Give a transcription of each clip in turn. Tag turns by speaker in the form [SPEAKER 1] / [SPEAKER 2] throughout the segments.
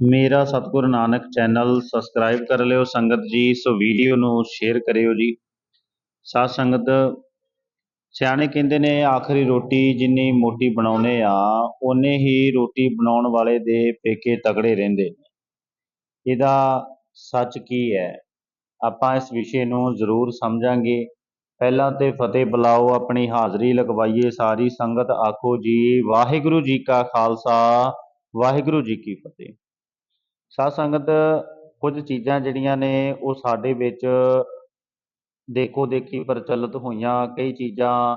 [SPEAKER 1] ਮੇਰਾ ਸਤਿਗੁਰ Nanak channel subscribe ਕਰ ਲਿਓ, ਸੰਗਤ ਜੀ ਸੋ ਵੀਡੀਓ ਨੂੰ ਸ਼ੇਅਰ ਕਰਿਓ ਜੀ। ਸਾਧ ਸੰਗਤ, ਸਿਆਣੇ ਕਹਿੰਦੇ ਨੇ, ਆਖਰੀ ਰੋਟੀ ਜਿੰਨੀ ਮੋਟੀ ਬਣਾਉਨੇ ਆ, ਓਨੇ ਹੀ ਰੋਟੀ ਬਣਾਉਣ ਵਾਲੇ ਦੇ ਪੇਕੇ ਤਗੜੇ ਰਹਿੰਦੇ ਨੇ। ਇਹਦਾ ਸੱਚ ਕੀ ਹੈ? ਆਪਾਂ ਇਸ ਵਿਸ਼ੇ ਨੂੰ ਜ਼ਰੂਰ ਸਮਝਾਂਗੇ। ਪਹਿਲਾਂ ਤੇ ਫਤਿਹ ਬੁਲਾਓ, ਆਪਣੀ ਹਾਜ਼ਰੀ ਲਗਵਾਈਏ, ਸਾਰੀ ਸੰਗਤ ਆਖੋ ਜੀ, ਵਾਹਿਗੁਰੂ ਜੀ ਕਾ ਖਾਲਸਾ, ਵਾਹਿਗੁਰੂ ਜੀ ਕੀ ਫਤਿਹ। ਸਾਧ ਸੰਗਤ ਕੁਝ ਚੀਜ਼ਾਂ ਜਿਹੜੀਆਂ ਨੇ ਉਹ ਸਾਡੇ ਵਿੱਚ ਦੇਖੋ ਦੇਖੀ ਪ੍ਰਚਲਿਤ ਹੋਈਆਂ, ਕਈ ਚੀਜ਼ਾਂ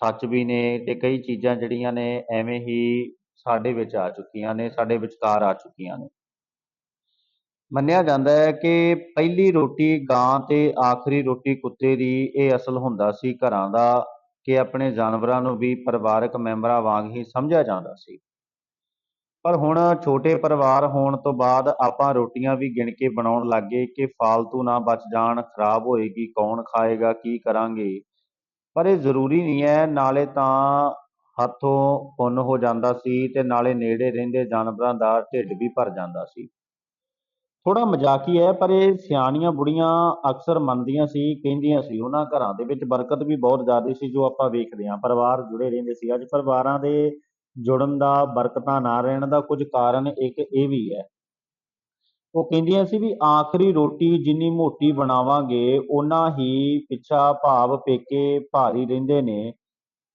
[SPEAKER 1] ਸੱਚ ਵੀ ਨੇ ਤੇ ਕਈ ਚੀਜ਼ਾਂ ਜਿਹੜੀਆਂ ਨੇ ਐਵੇਂ ਹੀ ਸਾਡੇ ਵਿੱਚ ਆ ਚੁੱਕੀਆਂ ਨੇ, ਸਾਡੇ ਵਿਚਕਾਰ ਆ ਚੁੱਕੀਆਂ ਨੇ। ਮੰਨਿਆ ਜਾਂਦਾ ਹੈ ਕਿ ਪਹਿਲੀ ਰੋਟੀ ਗਾਂ ਤੇ ਆਖਰੀ ਰੋਟੀ ਕੁੱਤੇ ਦੀ ਇਹ ਅਸਲ ਹੁੰਦਾ ਸੀ ਘਰਾਂ ਦਾ ਕਿ ਆਪਣੇ ਜਾਨਵਰਾਂ ਨੂੰ ਵੀ ਪਰਿਵਾਰਕ ਮੈਂਬਰਾਂ ਵਾਂਗ ਹੀ ਸਮਝਿਆ ਜਾਂਦਾ ਸੀ। ਪਰ ਹੁਣ ਛੋਟੇ ਪਰਿਵਾਰ ਹੋਣ ਤੋਂ ਬਾਅਦ ਆਪਾਂ ਰੋਟੀਆਂ ਵੀ ਗਿਣ ਕੇ ਬਣਾਉਣ ਲੱਗੇ ਕਿ ਫਾਲਤੂ ਨਾ ਬਚ ਜਾਣ, ਖਰਾਬ ਹੋਏਗੀ, ਕੌਣ ਖਾਏਗਾ, ਕੀ ਕਰਾਂਗੇ। ਪਰ ਇਹ ਜ਼ਰੂਰੀ ਨਹੀਂ ਹੈ, ਨਾਲੇ ਤਾਂ ਹੱਥੋਂ ਪੁੰਨ ਹੋ ਜਾਂਦਾ ਸੀ ਤੇ ਨਾਲੇ ਨੇੜੇ ਰਹਿੰਦੇ ਜਾਨਵਰਾਂ ਦਾ ਢਿੱਡ ਵੀ ਭਰ ਜਾਂਦਾ ਸੀ। ਥੋੜਾ ਮਜ਼ਾਕੀ ਹੈ, ਪਰ ਇਹ ਸਿਆਣੀਆਂ ਬੁੜੀਆਂ ਅਕਸਰ ਮੰਨਦੀਆਂ ਸੀ, ਕਹਿੰਦੀਆਂ ਸੀ, ਉਹਨਾਂ ਘਰਾਂ ਦੇ ਵਿੱਚ ਬਰਕਤ ਵੀ ਬਹੁਤ ਜ਼ਿਆਦਾ ਸੀ, ਜੋ ਆਪਾਂ ਵੇਖਦੇ ਹਾਂ। ਪਰਿਵਾਰ ਜੁੜੇ ਰਹਿੰਦੇ ਸੀ। ਅੱਜ ਪਰਿਵਾਰਾਂ ਦੇ ਜੁੜਨ ਦਾ, ਬਰਕਤਾਂ ਨਾ ਰਹਿਣ ਦਾ ਕੁਝ ਕਾਰਨ ਇੱਕ ਇਹ ਵੀ ਹੈ। ਉਹ ਕਹਿੰਦੀਆਂ ਸੀ ਵੀ ਆਖਰੀ ਰੋਟੀ ਜਿੰਨੀ ਮੋਟੀ ਬਣਾਵਾਂਗੇ, ਓਨਾ ਹੀ ਪਿੱਛਾ ਭਾਵ ਪੇਕੇ ਭਾਰੀ ਰਹਿੰਦੇ ਨੇ।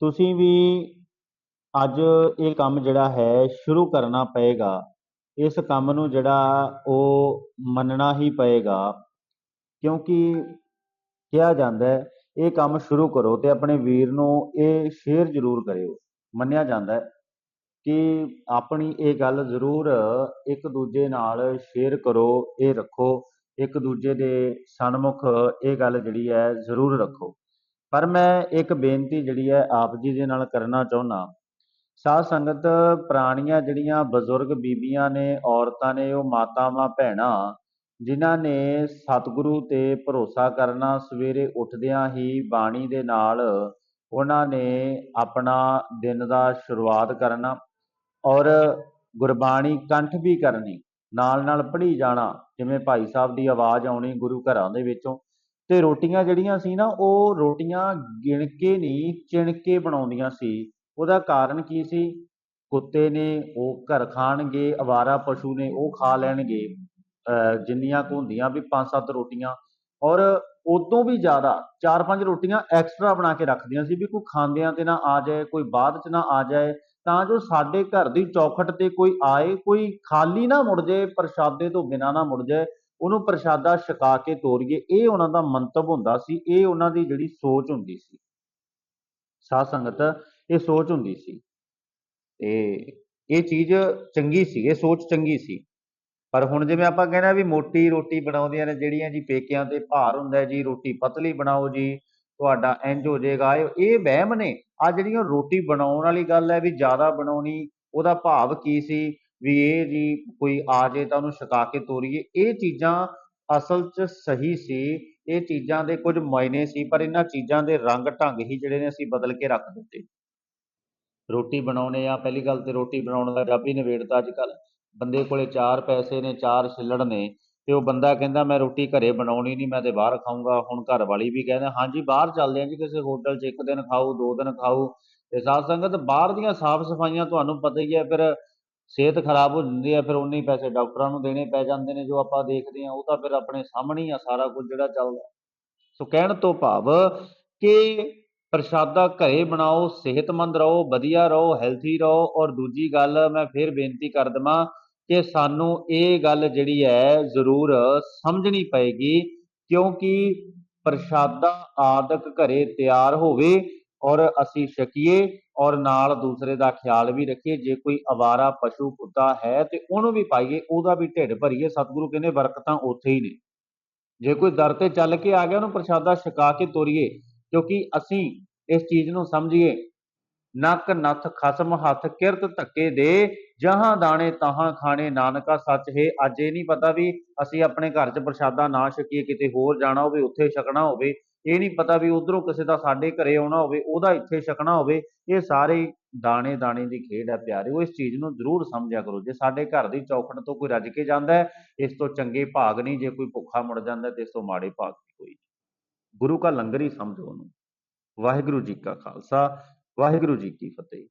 [SPEAKER 1] ਤੁਸੀਂ ਵੀ ਅੱਜ ਇਹ ਕੰਮ ਜਿਹੜਾ ਹੈ, ਸ਼ੁਰੂ ਕਰਨਾ ਪਏਗਾ। ਇਸ ਕੰਮ ਨੂੰ ਜਿਹੜਾ ਉਹ ਮੰਨਣਾ ਹੀ ਪਏਗਾ। ਕਿਉਂਕਿ ਕਿਹਾ ਜਾਂਦਾ ਹੈ, ਇਹ ਕੰਮ ਸ਼ੁਰੂ ਕਰੋ ਤੇ ਆਪਣੇ ਵੀਰ ਨੂੰ ਇਹ ਸ਼ੇਅਰ ਜ਼ਰੂਰ ਕਰਿਓ। ਮੰਨਿਆ ਜਾਂਦਾ ਹੈ। ਕਿ ਆਪਣੀ ਇਹ ਗੱਲ ਜ਼ਰੂਰ ਇੱਕ ਦੂਜੇ ਨਾਲ ਸ਼ੇਅਰ ਕਰੋ, ਇਹ ਰੱਖੋ। ਇੱਕ ਦੂਜੇ ਦੇ ਸਨਮੁਖ ਇਹ ਗੱਲ ਜਿਹੜੀ ਹੈ ਜ਼ਰੂਰ ਰੱਖੋ। ਪਰ ਮੈਂ ਇੱਕ ਬੇਨਤੀ ਜਿਹੜੀ ਹੈ ਆਪ ਜੀ ਦੇ ਨਾਲ ਕਰਨਾ ਚਾਹੁੰਦਾ। ਸਾਧ ਸੰਗਤ ਪੁਰਾਣੀਆਂ ਜਿਹੜੀਆਂ ਬਜ਼ੁਰਗ ਬੀਬੀਆਂ ਨੇ, ਔਰਤਾਂ ਨੇ, ਉਹ ਮਾਤਾਵਾਂ, ਭੈਣਾਂ, ਜਿਨ੍ਹਾਂ ਨੇ ਸਤਿਗੁਰੂ ਤੇ ਭਰੋਸਾ ਕਰਨਾ ਸਵੇਰੇ ਉੱਠਦਿਆਂ ਹੀ ਬਾਣੀ ਦੇ ਨਾਲ ਉਹਨਾਂ ਨੇ ਆਪਣਾ ਦਿਨ ਦਾ ਸ਼ੁਰੂਆਤ ਕਰਨਾ। ਔਰ ਗੁਰਬਾਣੀ ਕੰਠ ਵੀ ਕਰਨੀ, ਨਾਲ ਨਾਲ ਪੜ੍ਹੀ ਜਾਣਾ, ਜਿਵੇਂ ਭਾਈ ਸਾਹਿਬ ਦੀ ਆਵਾਜ਼ ਆਉਣੀ ਗੁਰੂ ਘਰਾਂ ਦੇ ਵਿੱਚੋਂ। ਤੇ ਰੋਟੀਆਂ ਜਿਹੜੀਆਂ ਸੀ ਨਾ, ਉਹ ਰੋਟੀਆਂ ਗਿਣ ਕੇ ਨਹੀਂ ਚਿਣ ਕੇ ਬਣਾਉਂਦੀਆਂ ਸੀ। ਉਹਦਾ ਕਾਰਨ ਕੀ ਸੀ? ਕੁੱਤੇ ਨੇ ਉਹ ਘਰ ਖਾਣਗੇ, ਅਵਾਰਾ ਪਸ਼ੂ ਨੇ ਉਹ ਖਾ ਲੈਣਗੇ। ਅਹ ਜਿੰਨੀਆਂ ਕੁ ਹੁੰਦੀਆਂ ਵੀ ਪੰਜ ਸੱਤ ਰੋਟੀਆਂ। ਔਰ ਉਦੋਂ ਵੀ ਜ਼ਿਆਦਾ ਚਾਰ ਪੰਜ ਰੋਟੀਆਂ ਐਕਸਟਰਾ ਬਣਾ ਕੇ ਰੱਖਦੀਆਂ ਸੀ ਵੀ ਕੋਈ ਖਾਂਦਿਆਂ ਤੇ ਨਾ ਆ ਜਾਏ, ਕੋਈ ਬਾਅਦ ਚ ਨਾ ਆ ਜਾਏ। ਤਾਂ ਜੋ ਸਾਡੇ ਘਰ ਦੀ ਚੌਖਟ ਤੇ ਕੋਈ ਆਏ, ਕੋਈ ਖਾਲੀ ਨਾ ਮੁੜ ਜਾਏ, ਪ੍ਰਸ਼ਾਦੇ ਤੋਂ ਬਿਨਾਂ ਨਾ ਮੁੜ ਜਾਏ, ਉਹਨੂੰ ਪ੍ਰਸ਼ਾਦਾ ਛਕਾ ਕੇ ਤੋਰੀਏ। ਇਹ ਉਹਨਾਂ ਦਾ ਮੰਤਵ ਹੁੰਦਾ ਸੀ। ਇਹ ਉਹਨਾਂ ਦੀ ਜਿਹੜੀ ਸੋਚ ਹੁੰਦੀ ਸੀ। ਸਾਧ ਸੰਗਤ, ਇਹ ਸੋਚ ਹੁੰਦੀ ਸੀ। ਤੇ ਇਹ ਚੀਜ਼ ਚੰਗੀ ਸੀ। ਇਹ ਸੋਚ ਚੰਗੀ ਸੀ। ਪਰ ਹੁਣ ਜਿਵੇਂ ਆਪਾਂ ਕਹਿੰਦੇ ਆ ਵੀ ਮੋਟੀ ਰੋਟੀ ਬਣਾਉਂਦੀਆਂ ਨੇ, ਜਿਹੜੀਆਂ ਜੀ ਪੇਕਿਆਂ ਤੇ ਭਾਰ ਹੁੰਦਾ ਜੀ, ਰੋਟੀ ਪਤਲੀ ਬਣਾਓ ਜੀ ਤੁਹਾਡਾ ਇੰਜ ਹੋ ਜਾਏਗਾ। ਇਹ ਵਹਿਮ ਨੇ। ਆ ਜਿਹੜੀਆਂ ਰੋਟੀ ਬਣਾਉਣ ਵਾਲੀ ਗੱਲ ਹੈ ਵੀ ਜ਼ਿਆਦਾ ਬਣਾਉਣੀ, ਉਹਦਾ ਭਾਵ ਕੀ ਸੀ? ਵੀ ਇਹ ਜੀ ਕੋਈ ਆ ਜੇ ਤਾਂ ਉਹਨੂੰ ਛਕਾ ਕੇ ਤੋਰੀਏ। ਇਹ ਚੀਜ਼ਾਂ ਅਸਲ 'ਚ ਸਹੀ ਸੀ। ਇਹ ਚੀਜ਼ਾਂ ਦੇ ਕੁਝ ਮਾਇਨੇ ਸੀ, ਪਰ ਇਹਨਾਂ ਚੀਜ਼ਾਂ ਦੇ ਰੰਗ ਢੰਗ ਹੀ ਜਿਹੜੇ ਨੇ, ਅਸੀਂ ਬਦਲ ਕੇ ਰੱਖ ਦਿੱਤੇ। ਰੋਟੀ ਬਣਾਉਣੇ ਆ, ਪਹਿਲੀ ਗੱਲ ਤੇ ਰੋਟੀ ਬਣਾਉਣ ਦਾ ਰੱਬ ਹੀ ਨਿਬੇੜਤਾ ਅੱਜ ਕੱਲ ਬੰਦੇ ਕੋਲੇ ਚਾਰ ਪੈਸੇ ਨੇ, ਚਾਰ ਛਿੱਲੜ ਨੇ। ਤੇ ਉਹ ਬੰਦਾ ਕਹਿੰਦਾ, ਮੈਂ ਰੋਟੀ ਘਰੇ ਬਣਾਉਣੀ ਨਹੀਂ, ਮੈਂ ਤੇ ਬਾਹਰ ਖਾਊਂਗਾ। ਹੁਣ ਘਰ ਵਾਲੀ ਵੀ ਕਹਿੰਦਾ, ਹਾਂਜੀ, ਬਾਹਰ ਚੱਲਦੇ ਆ ਜੀ, ਕਿਸੇ ਹੋਟਲ 'ਚ ਇੱਕ ਦਿਨ ਖਾਓ ਦੋ ਦਿਨ ਖਾਓ ਤੇ ਸਾਧ ਸੰਗਤ, ਬਾਹਰ ਦੀਆਂ ਸਾਫ਼ ਸਫਾਈਆਂ ਤੁਹਾਨੂੰ ਪਤਾ ਹੀ ਹੈ, ਫਿਰ ਸਿਹਤ ਖਰਾਬ ਹੋ ਜਾਂਦੀ ਹੈ, ਫਿਰ ਉਨੇ ਹੀ ਪੈਸੇ ਡਾਕਟਰਾਂ ਨੂੰ ਦੇਣੇ ਪੈ ਜਾਂਦੇ ਨੇ, ਜੋ ਆਪਾਂ ਦੇਖਦੇ ਹਾਂ, ਉਹ ਤਾਂ ਫਿਰ ਆਪਣੇ ਸਾਹਮਣੇ ਹੀ ਆ ਸਾਰਾ ਕੁਝ ਜਿਹੜਾ ਚੱਲਦਾ। ਸੋ ਕਹਿਣ ਤੋਂ ਭਾਵ ਕਿ ਪ੍ਰਸ਼ਾਦਾ ਘਰੇ ਬਣਾਓ, ਸਿਹਤਮੰਦ ਰਹੋ, ਵਧੀਆ ਰਹੋ ਹੈਲਥੀ ਰਹੋ ਔਰ ਦੂਜੀ ਗੱਲ, ਮੈਂ ਫਿਰ ਬੇਨਤੀ ਕਰ ਦਵਾਂ ਕਿ ਸਾਨੂੰ ਇਹ ਗੱਲ ਜਿਹੜੀ ਹੈ ਜ਼ਰੂਰ ਸਮਝਣੀ ਪਏਗੀ, ਕਿਉਂਕਿ ਪ੍ਰਸ਼ਾਦਾ ਆਦਿਕ ਘਰੇ ਤਿਆਰ ਹੋਵੇ ਔਰ ਅਸੀਂ ਛਕੀਏ ਔਰ ਨਾਲ ਦੂਸਰੇ ਦਾ ਖਿਆਲ ਵੀ ਰੱਖੀਏ, ਜੇ ਕੋਈ ਅਵਾਰਾ ਪਸ਼ੂ ਕੁੱਤਾ ਹੈ ਤੇ ਉਹਨੂੰ ਵੀ ਪਾਈਏ, ਉਹਦਾ ਵੀ ਢਿੱਡ ਭਰੀਏ, ਸਤਿਗੁਰੂ ਕਹਿੰਦੇ ਬਰਕਤਾਂ ਉੱਥੇ ਹੀ ਨੇ। ਜੇ ਕੋਈ ਦਰ ਤੇ ਚੱਲ ਕੇ ਆ ਗਿਆ, ਉਹਨੂੰ ਪ੍ਰਸ਼ਾਦਾ ਛਕਾ ਕੇ ਤੋਰੀਏ, ਕਿਉਂਕਿ ਅਸੀਂ ਇਸ ਚੀਜ਼ ਨੂੰ ਸਮਝੀਏ ਨੱਕ ਨੱਥ ਖਸਮ ਹੱਥ ਕਿਰਤ ਧੱਕੇ ਦੇ, ਜਹਾਂ ਦਾਣੇ ਤਹਾਂ ਖਾਣੇ, ਨਾਨਕਾ ਸੱਚ ਹੈ। ਅੱਜ ਇਹ ਨਹੀਂ ਪਤਾ ਵੀ ਅਸੀਂ ਆਪਣੇ ਘਰ 'ਚ ਪ੍ਰਸ਼ਾਦਾ ਨਾ ਛਕੀਏ, ਕਿਤੇ ਹੋਰ ਜਾਣਾ ਹੋਵੇ, ਉੱਥੇ ਛਕਣਾ ਹੋਵੇ। ਇਹ ਨਹੀਂ ਪਤਾ ਵੀ ਉਧਰੋਂ ਕਿਸੇ ਦਾ ਸਾਡੇ ਘਰੇ ਆਉਣਾ ਹੋਵੇ, ਉਹਦਾ ਇੱਥੇ ਛਕਣਾ ਹੋਵੇ। ਇਹ ਸਾਰੇ ਦਾਣੇ ਦਾਣੇ ਦੀ ਖੇਡ ਹੈ ਪਿਆਰਿਓ ਇਸ ਚੀਜ਼ ਨੂੰ ਜ਼ਰੂਰ ਸਮਝਿਆ ਕਰੋ। ਜੇ ਸਾਡੇ ਘਰ ਦੀ ਚੌਖੜ ਤੋਂ ਕੋਈ ਰੱਜ ਕੇ ਜਾਂਦਾ ਹੈ, ਇਸ ਤੋਂ ਚੰਗੇ ਭਾਗ ਨਹੀਂ। ਜੇ ਕੋਈ ਭੁੱਖਾ ਮੁੜ ਜਾਂਦਾ ਤੇ ਇਸ ਤੋਂ ਮਾੜੇ ਭਾਗ ਕੋਈ। ਗੁਰੂ ਕਾ ਲੰਗਰ ਹੀ ਸਮਝੋ ਉਹਨੂੰ। ਵਾਹਿਗੁਰੂ ਜੀ ਕਾ ਖਾਲਸਾ। ਵਾਹਿਗੁਰੂ ਜੀ ਕੀ ਫਤਿਹ।